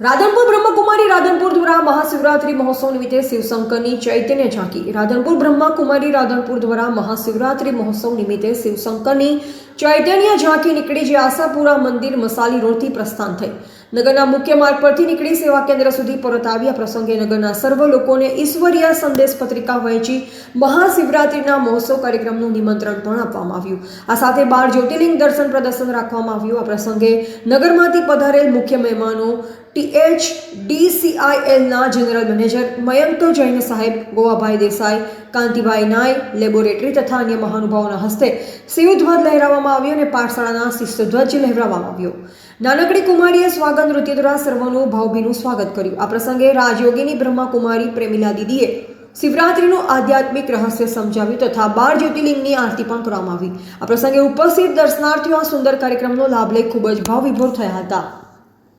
રાધનપુર બ્રહ્મકુમારી રાધનપુર દ્વારા મહાશિવરાત્રી મહોત્સવ નિમિત્તે શિવશંકરની ચૈતન્ય ઝાંકી રાધનપુર બ્રહ્મકુમારી રાધનપુર દ્વારા મહાશિવરાત્રી મહોત્સવ નિમિત્તે શિવશંકરની ચૈતન્ય ઝાંકી નીકળી, જે આશાપુરા મંદિર મસાલી રોડથી પ્રસ્થાન થઈ. નગરના મુખ્ય માર્ગ પરથી નીકળી સેવા કેન્દ્ર સુધી પરત આવ્યા પ્રસંગે નગરના સર્વ લોકોને ઈશ્વરીય સંદેશ પત્રિકા વહેંચી મહાશિવરાત્રીના મહોત્સવ કાર્યક્રમનું નિમંત્રણ પણ આપવામાં આવ્યું. આ સાથે બાર જ્યોતિર્લિંગ દર્શન પ્રદર્શન રાખવામાં આવ્યું. આ પ્રસંગે નગરમાંથી પધારેલ મુખ્ય મહેમાનો ટીએચ ડીસીઆઈએલના જનરલ મેનેજર મયંક જૈન સાહેબ, ગોવાભાઈ દેસાઈ, કાંતિભાઈ નાય લેબોરેટરી તથા અન્ય મહાનુભાવોના હસ્તે શિવધ્વજ લહેરાવવામાં આવ્યો અને પાઠશાળાના શિષ્યધ્વજ લહેરાવવામાં આવ્યો. નાનકડી કુમારીએ સ્વાગત નૃત્ય દ્વારા સર્વનું ભાવભીનું સ્વાગત કર્યું. આ પ્રસંગે રાજયોગીની બ્રહ્માકુમારી પ્રેમિલા દીદીએ શિવરાત્રીનું આધ્યાત્મિક રહસ્ય સમજાવ્યું તથા બાર જ્યોતિર્લિંગની આરતી પણ કરવામાં આવી. આ પ્રસંગે ઉપસ્થિત દર્શનાર્થીઓ આ સુંદર કાર્યક્રમનો લાભ લઈ ખૂબ જ ભાવવિભોર થયા હતા.